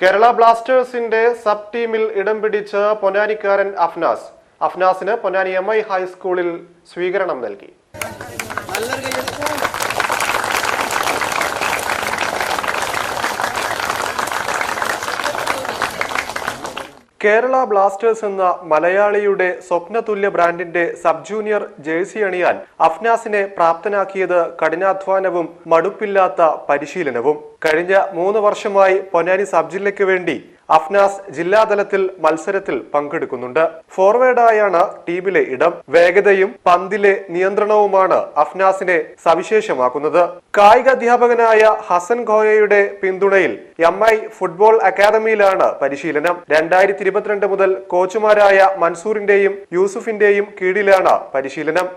കേരള ബ്ലാസ്റ്റേഴ്സിന്റെ സബ് ടീമിൽ ഇടം പിടിച്ച പൊന്നാനിക്കാരൻ അഫ്നാസ്. അഫ്നാസിന് പൊന്നാനി എം ഐ ഹൈസ്കൂളിൽ സ്വീകരണം നൽകി. കേരള ബ്ലാസ്റ്റേഴ്സ് എന്ന മലയാളിയുടെ സ്വപ്നതുല്യ ബ്രാൻഡിന്റെ സബ് ജൂനിയർ ജേഴ്സി അണിയാൻ അഫ്നാസിനെ പ്രാപ്തനാക്കിയത് കഠിനാധ്വാനവും മടുപ്പില്ലാത്ത പരിശീലനവും. കഴിഞ്ഞ മൂന്ന് വർഷമായി പൊന്നാനി സബ് ജില്ലയ്ക്ക് വേണ്ടി അഫ്നാസ് ജില്ലാതലത്തിൽ മത്സരത്തിൽ പങ്കെടുക്കുന്നുണ്ട്. ഫോർവേഡായാണ് ടീമിലെ ഇടം. വേഗതയും പന്തിലെ നിയന്ത്രണവുമാണ് അഫ്നാസിനെ സവിശേഷമാക്കുന്നത്. കായിക അധ്യാപകനായ ഹസൻ ഖോയയുടെ പിന്തുണയിൽ എം ഐ ഫുട്ബോൾ അക്കാദമിയിലാണ് പരിശീലനം. രണ്ടായിരത്തി ഇരുപത്തിരണ്ട് മുതൽ കോച്ചുമാരായ മൻസൂറിന്റെയും യൂസുഫിന്റെയും കീഴിലാണ് പരിശീലനം.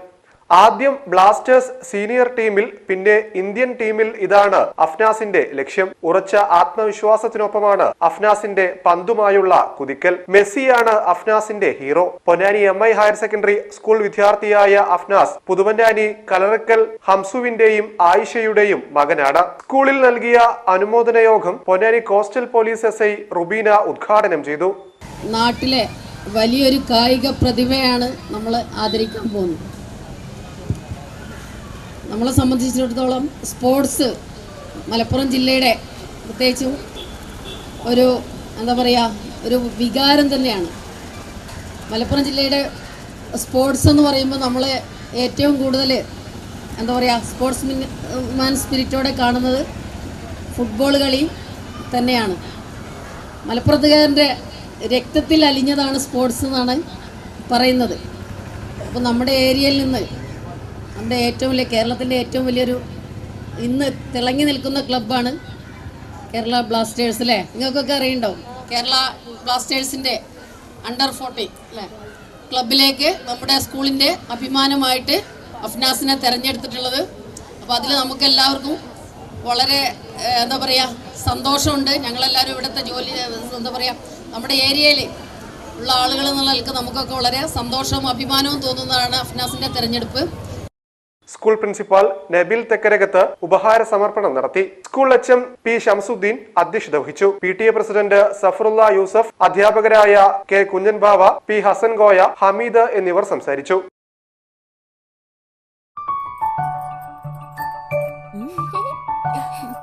ആദ്യം ബ്ലാസ്റ്റേഴ്സ് സീനിയർ ടീമിൽ പിന്നെ ഇന്ത്യൻ ടീമിൽ ഇതാണ് അഫ്നാസിന്റെ ലക്ഷ്യം. ഉറച്ച ആത്മവിശ്വാസത്തിനൊപ്പമാണ് അഫ്നാസിന്റെ പന്തുമായുള്ള കുതിക്കൽ. മെസ്സിയാണ് അഫ്നാസിന്റെ hero. Ponnani M I higher secondary school വിദ്യാർത്ഥിയായ അഫ്നാസ് പുതുവന്നാനി കലറക്കൽ ഹംസുവിന്റെയും ആയിഷയുടെയും മകനാണ്. സ്കൂളിൽ നൽകിയ അനുമോദന യോഗം Ponnani coastal police S I Rubina ഉദ്ഘാടനം ചെയ്തു. നാട്ടിലെ വലിയൊരു കായിക പ്രതിഭയാണ് നമ്മൾ ആദരിക്കാൻ പോകുന്നത്. നമ്മളെ സംബന്ധിച്ചിടത്തോളം സ്പോർട്സ് മലപ്പുറം ജില്ലയുടെ പ്രത്യേകിച്ചും ഒരു എന്താ പറയുക ഒരു വികാരം തന്നെയാണ്. മലപ്പുറം ജില്ലയുടെ സ്പോർട്സ് എന്ന് പറയുമ്പോൾ നമ്മൾ ഏറ്റവും കൂടുതൽ എന്താ പറയുക സ്പോർട്സ് മാൻ സ്പിരിറ്റോടെ കാണുന്നത് ഫുട്ബോൾ കളി തന്നെയാണ്. മലപ്പുറത്തുകാരന്റെ രക്തത്തിൽ അലിഞ്ഞതാണ് സ്പോർട്സ് എന്നാണ് പറയുന്നത്. അപ്പോൾ നമ്മുടെ ഏരിയയിൽ നിന്ന് നമ്മുടെ ഏറ്റവും വലിയ കേരളത്തിന്റെ ഏറ്റവും വലിയൊരു ഇന്ന് തിളങ്ങി നിൽക്കുന്ന ക്ലബ്ബാണ് കേരള ബ്ലാസ്റ്റേഴ്സ് അല്ലേ? നിങ്ങൾക്കൊക്കെ അറിയണ്ടോ കേരള ബ്ലാസ്റ്റേഴ്സിന്റെ അണ്ടർ ഫോർട്ടി അല്ലേ? ക്ലബിലേക്ക് നമ്മുടെ സ്കൂളിന്റെ അഭിമാനമായിട്ട് അഫ്നാസിനെ തിരഞ്ഞെടുത്തിട്ടുള്ളത്. അപ്പോൾ അതിൽ നമുക്കെല്ലാവർക്കും വളരെ എന്താ പറയുക സന്തോഷമുണ്ട്. ഞങ്ങളെല്ലാവരും ഇവിടുത്തെ ജോലി എന്താ പറയുക നമ്മുടെ ഏരിയയിൽ ഉള്ള ആളുകൾ എന്നുള്ള നിലയ്ക്ക് നമുക്കൊക്കെ വളരെ സന്തോഷവും അഭിമാനവും തോന്നുന്നതാണ് അഫ്നാസിന്റെ തിരഞ്ഞെടുപ്പ്. സ്കൂൾ പ്രിൻസിപ്പാൾ നബിൽ തെക്കരകത്ത് ഉപഹാര സമർപ്പണം നടത്തി. School H M P Shamsuddin അധ്യക്ഷത വഹിച്ചു. P T A president Safarulla Yusuf അധ്യാപകരായ കെ കുഞ്ഞൻ ബാവ പി ഹസൻ ഗോയ ഹമീദ് എന്നിവർ സംസാരിച്ചു.